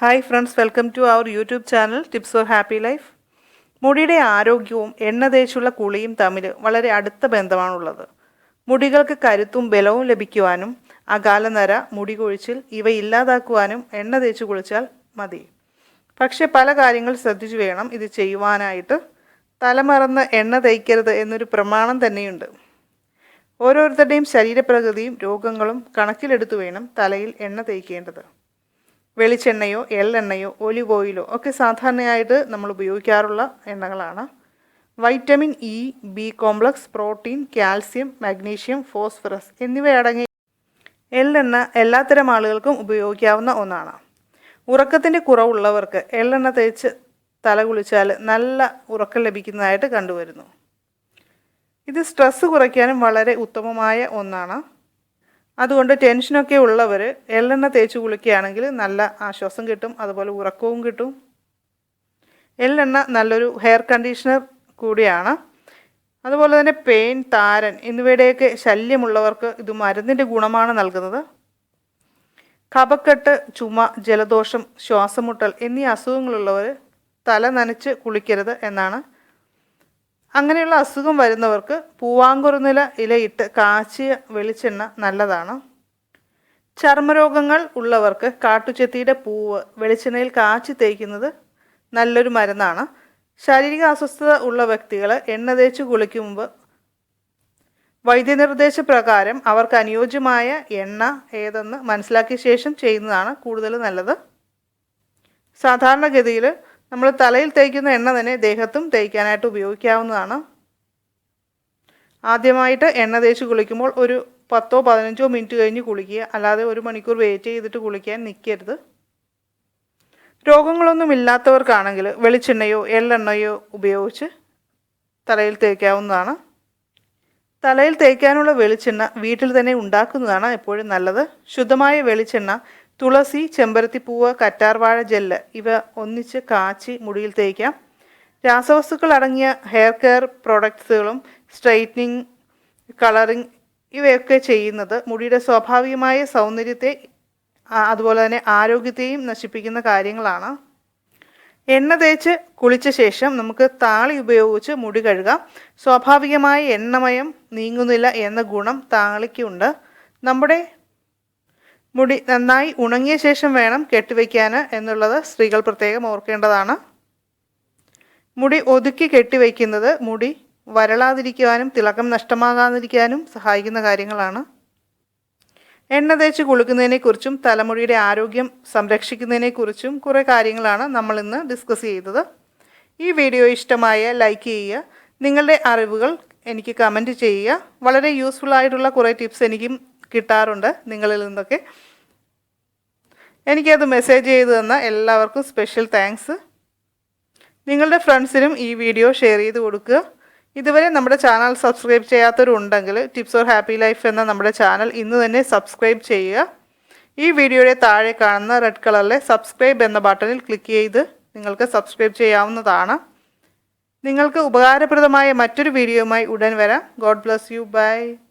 Hi friends welcome to our YouTube channel tips for happy life മുടിയുടെ ആരോഗ്യവും എണ്ണ തേച്ചുള്ള കുളിയും തമ്മിൽ വളരെ അടുത്ത ബന്ധമാണുള്ളത്. മുടികൾക്ക് കരുത്തും ബലവും ലഭിക്കുവാനും അകാലനര മുടി കൊഴിച്ചിൽ ഇവ ഇല്ലാതാക്കുവാനും എണ്ണ തേച്ച് കുളിച്ചാൽ മതി. പക്ഷേ പല കാര്യങ്ങൾ ശ്രദ്ധിച്ചു വേണം ഇത് ചെയ്യുവാനായിട്ട്. തലമറന്ന് എണ്ണ തേക്കരുത് എന്നൊരു പ്രമാണം തന്നെയുണ്ട്. ഓരോരുത്തരുടെയും ശരീരപ്രകൃതിയും രോഗങ്ങളും കണക്കിലെടുത്തു വേണം തലയിൽ എണ്ണ തേക്കേണ്ടത്. വെളിച്ചെണ്ണയോ എള്ളെണ്ണയോ ഒലിവ് ഓയിലോ ഒക്കെ സാധാരണയായിട്ട് നമ്മൾ ഉപയോഗിക്കാറുള്ള എണ്ണകളാണ്. Vitamin E B complex protein calcium magnesium phosphorus എന്നിവയടങ്ങിയ എള്ളെണ്ണ എല്ലാത്തരം ആളുകൾക്കും ഉപയോഗിക്കാവുന്ന ഒന്നാണ്. ഉറക്കത്തിന്റെ കുറവുള്ളവർക്ക് എള്ളെണ്ണ തേച്ച് തല കുളിച്ചാൽ നല്ല ഉറക്കം ലഭിക്കുന്നതായിട്ട് കണ്ടുവരുന്നു. ഇത് സ്ട്രെസ്സ് കുറയ്ക്കാനും വളരെ ഉത്തമമായ ഒന്നാണ്. അതുകൊണ്ട് ടെൻഷനൊക്കെ ഉള്ളവർ എള്ളെണ്ണ തേച്ച് കുളിക്കുകയാണെങ്കിൽ നല്ല ആശ്വാസം കിട്ടും അതുപോലെ ഉറക്കവും കിട്ടും. എള്ളെണ്ണ നല്ലൊരു ഹെയർ കണ്ടീഷണർ കൂടിയാണ്. അതുപോലെ തന്നെ പെയിൻ താരൻ എന്നിവയുടെയൊക്കെ ശല്യമുള്ളവർക്ക് ഇത് മരുന്നിന്റെ ഗുണമാണ് നൽകുന്നത്. കപക്കെട്ട് ചുമ ജലദോഷം ശ്വാസമുട്ടൽ എന്നീ അസുഖങ്ങളുള്ളവർ തല നനച്ച് കുളിക്കരുത് എന്നാണ് അങ്ങനെയുള്ള അസുഖം വരുന്നവർക്ക് പൂവാങ്കുറുനില ഇലയിട്ട് കാച്ചിയ വെളിച്ചെണ്ണ നല്ലതാണ്. ചർമ്മരോഗങ്ങൾ ഉള്ളവർക്ക് കാട്ടുചെത്തിയുടെ പൂവ് വെളിച്ചെണ്ണയിൽ കാച്ചി തേക്കുന്നത് നല്ലൊരു മരുന്നാണ്. ശാരീരിക അസ്വസ്ഥത ഉള്ള വ്യക്തികൾ എണ്ണ തേച്ച് കുളിക്കും മുമ്പ് വൈദ്യനിർദ്ദേശപ്രകാരം അവർക്ക് അനുയോജ്യമായ എണ്ണ ഏതെന്ന് മനസ്സിലാക്കിയ ശേഷം ചെയ്യുന്നതാണ് കൂടുതൽ നല്ലത്. സാധാരണഗതിയിൽ നമ്മൾ തലയിൽ തേക്കുന്ന എണ്ണ തന്നെ ദേഹത്തും തേക്കാനായിട്ട് ഉപയോഗിക്കാവുന്നതാണ്. ആദ്യമായിട്ട് എണ്ണ തേച്ച് കുളിക്കുമ്പോൾ ഒരു പത്തോ പതിനഞ്ചോ മിനിറ്റ് കഴിഞ്ഞ് കുളിക്കുക. അല്ലാതെ ഒരു മണിക്കൂർ വെയിറ്റ് ചെയ്തിട്ട് കുളിക്കാൻ നിൽക്കരുത് രോഗങ്ങളൊന്നും ഇല്ലാത്തവർക്കാണെങ്കിൽ വെളിച്ചെണ്ണയോ എള്ളെണ്ണയോ ഉപയോഗിച്ച് തലയിൽ തേക്കാവുന്നതാണ്. തലയിൽ തേക്കാനുള്ള വെളിച്ചെണ്ണ വീട്ടിൽ തന്നെ ഉണ്ടാക്കുന്നതാണ് എപ്പോഴും നല്ലത്. ശുദ്ധമായ വെളിച്ചെണ്ണ തുളസി ചെമ്പരത്തിപ്പൂവ് കറ്റാർവാഴ ജെല്ല് ഇവ ഒന്നിച്ച് കാച്ചി മുടിയിൽ തേക്കാം. രാസവസ്തുക്കൾ അടങ്ങിയ ഹെയർ കെയർ പ്രോഡക്ട്സുകളും സ്ട്രൈറ്റനിങ് കളറിങ് ഇവയൊക്കെ ചെയ്യുന്നത് മുടിയുടെ സ്വാഭാവികമായ സൗന്ദര്യത്തെ അതുപോലെ തന്നെ ആരോഗ്യത്തെയും നശിപ്പിക്കുന്ന കാര്യങ്ങളാണ്. എണ്ണ തേച്ച് കുളിച്ച ശേഷം നമുക്ക് താളി ഉപയോഗിച്ച് മുടി കഴുകാം. സ്വാഭാവികമായ എണ്ണമയം നീങ്ങുന്നില്ല എന്ന ഗുണം താളിക്കുണ്ട്. നമ്മുടെ മുടി നന്നായി ഉണങ്ങിയ ശേഷം വേണം കെട്ടിവെക്കാൻ എന്നുള്ളത് സ്ത്രീകൾ പ്രത്യേകം ഓർക്കേണ്ടതാണ്. മുടി ഒതുക്കി കെട്ടിവെക്കുന്നത് മുടി വരളാതിരിക്കുവാനും തിളക്കം നഷ്ടമാകാതിരിക്കാനും സഹായിക്കുന്ന കാര്യങ്ങളാണ്. എണ്ണ തേച്ച് കുളിക്കുന്നതിനെക്കുറിച്ചും തലമുടിയുടെ ആരോഗ്യം സംരക്ഷിക്കുന്നതിനെക്കുറിച്ചും കുറേ കാര്യങ്ങളാണ് നമ്മൾ ഇന്ന് ഡിസ്കസ് ചെയ്തത്. ഈ വീഡിയോ ഇഷ്ടമായ ലൈക്ക് ചെയ്യുക. നിങ്ങളുടെ അറിവുകൾ എനിക്ക് കമന്റ് ചെയ്യുക. വളരെ യൂസ്ഫുൾ ആയിട്ടുള്ള കുറേ ടിപ്സ് എനിക്കും കിട്ടാറുണ്ട് നിങ്ങളിൽ നിന്നൊക്കെ. എനിക്കത് മെസ്സേജ് ചെയ്തു തന്ന എല്ലാവർക്കും സ്പെഷ്യൽ താങ്ക്സ് നിങ്ങളുടെ ഫ്രണ്ട്സിനും ഈ വീഡിയോ ഷെയർ ചെയ്ത് കൊടുക്കുക. ഇതുവരെ നമ്മുടെ ചാനൽ സബ്സ്ക്രൈബ് ചെയ്യാത്തവരുണ്ടെങ്കിൽ ടിപ്സ് ഓർ ഹാപ്പി ലൈഫ് എന്ന നമ്മുടെ ചാനൽ ഇന്ന് തന്നെ സബ്സ്ക്രൈബ് ചെയ്യുക. ഈ വീഡിയോയുടെ താഴെ കാണുന്ന റെഡ് കളറിലെ സബ്സ്ക്രൈബ് എന്ന ബട്ടണിൽ ക്ലിക്ക് ചെയ്ത് നിങ്ങൾക്ക് സബ്സ്ക്രൈബ് ചെയ്യാവുന്നതാണ്. നിങ്ങൾക്ക് ഉപകാരപ്രദമായ മറ്റൊരു വീഡിയോയുമായി ഉടൻ വരാം. God bless you by